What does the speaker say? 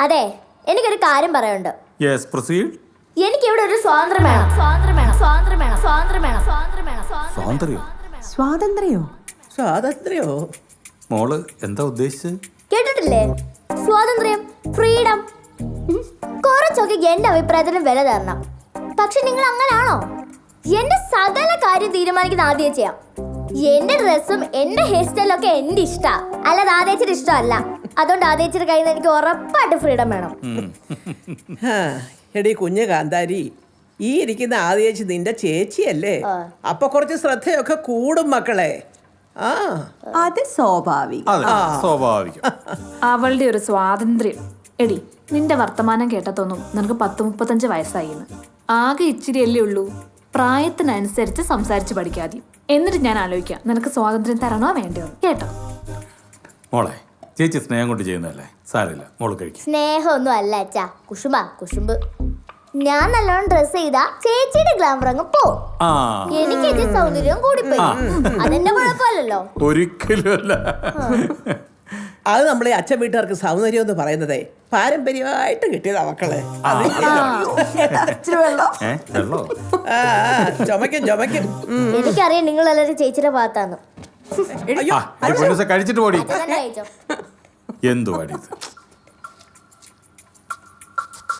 അതെ എനിക്കൊരു കാര്യം പറയാനുണ്ട്. യെസ് പ്രൊസീഡ് എനിക്കിവിടെ ഒരു സ്വാതന്ത്ര്യം വേണം. സ്വാതന്ത്ര്യം വേണം സ്വാതന്ത്ര്യം വേണം സ്വാതന്ത്ര്യം വേണം സ്വാതന്ത്ര്യം വേണം സ്വാതന്ത്ര്യോ സ്വാതന്ത്ര്യോ. സ്വാതന്ത്ര്യോ മോൾ എന്താ ഉദ്ദേശിച്ചത് കേട്ടിട്ടില്ലേ? സ്വാതന്ത്ര്യം ഫ്രീഡം. കുറച്ചൊക്കെ എന്റെ അഭിപ്രായത്തിന് വില തരണം. പക്ഷെ നിങ്ങൾ അങ്ങനാണോ? എന്റെ സകല കാര്യം തീരുമാനിക്കുന്ന ആദ്യം ചെയ്യാം. എന്റെ ഡ്രസ്സും എന്റെ ഹെയർ സ്റ്റൈലും ഒക്കെ എന്റെ ഇഷ്ടാ അല്ലാതെ ആദ്യച്ചിട്ട് ഇഷ്ടമല്ല. അതുകൊണ്ട് ആദ്യച്ചിട്ട് കയ്യിൽ നിന്ന് എനിക്ക് ഉറപ്പായിട്ട് ഫ്രീഡം വേണം. ഹാ, എടീ കുഞ്ഞ് കാന്താരി ഈ ഇരിക്കുന്ന ആദ്യേച്ചി നിന്റെ ചേച്ചിയല്ലേ? അപ്പൊ കുറച്ച് ശ്രദ്ധയൊക്കെ കൂടും മക്കളെ. ആ. അത് സ്വാഭാവികം. അതെ സ്വാഭാവികം. അവളുടെ ഒരു സ്വാതന്ത്ര്യം. എടി നിന്റെ വർത്തമാനം കേട്ടതൊന്നും നിനക്ക് പത്ത് മുപ്പത്തഞ്ച് വയസ്സായിന്ന്. ആകെ ഇച്ചിരിയല്ലേ ഉള്ളൂ. പ്രായത്തിനനുസരിച്ച് സംസാരിച്ച് പഠിക്കാതെ. എന്നിട്ട് ഞാൻ ആലോചിക്കാം നിനക്ക് സ്വാതന്ത്ര്യം തരണോ വേണ്ടയോ എന്ന്. കേട്ടോ. മോളെ ചേച്ചി സ്നേഹം കൊണ്ട് ചെയ്യുന്നതല്ലേ? സാരമില്ല. മോൾ കഴിക്കും. സ്നേഹമൊന്നും അല്ല അച്ഛാ. കുഷുമ്പ കുഷുമ്പ് ഞാൻ നല്ലോണം ഡ്രസ് ചെയ്താ ചേച്ചിയുടെ ഗ്ലാമർ അങ്ങ് പോ ആ. എനിക്ക് സൗന്ദര്യം കൂടിപ്പോയി. അതെന്റെ കുഴപ്പമല്ലല്ലോ. ഒരിക്കലും അല്ല. അത് നമ്മളെ അച്ഛൻ വീട്ടുകാർക്ക് സൗന്ദര്യം എന്ന് പറയുന്നത് പാരമ്പര്യമായിട്ട് കിട്ടിയതാ മക്കളെ. ഏ വെള്ളോ? ആ, ആ, ചുമക്കും ചുമക്കും ഉം. എനിക്കറിയാം നിങ്ങൾ എല്ലാവരും ചേച്ചിയുടെ ഭാഗത്താന്ന്. ആ ഈ പൊന്നൂസ കഴിച്ചിട്ട് പോടി. തന്നെ കഴിച്ചോ? എന്തു പാടിയത്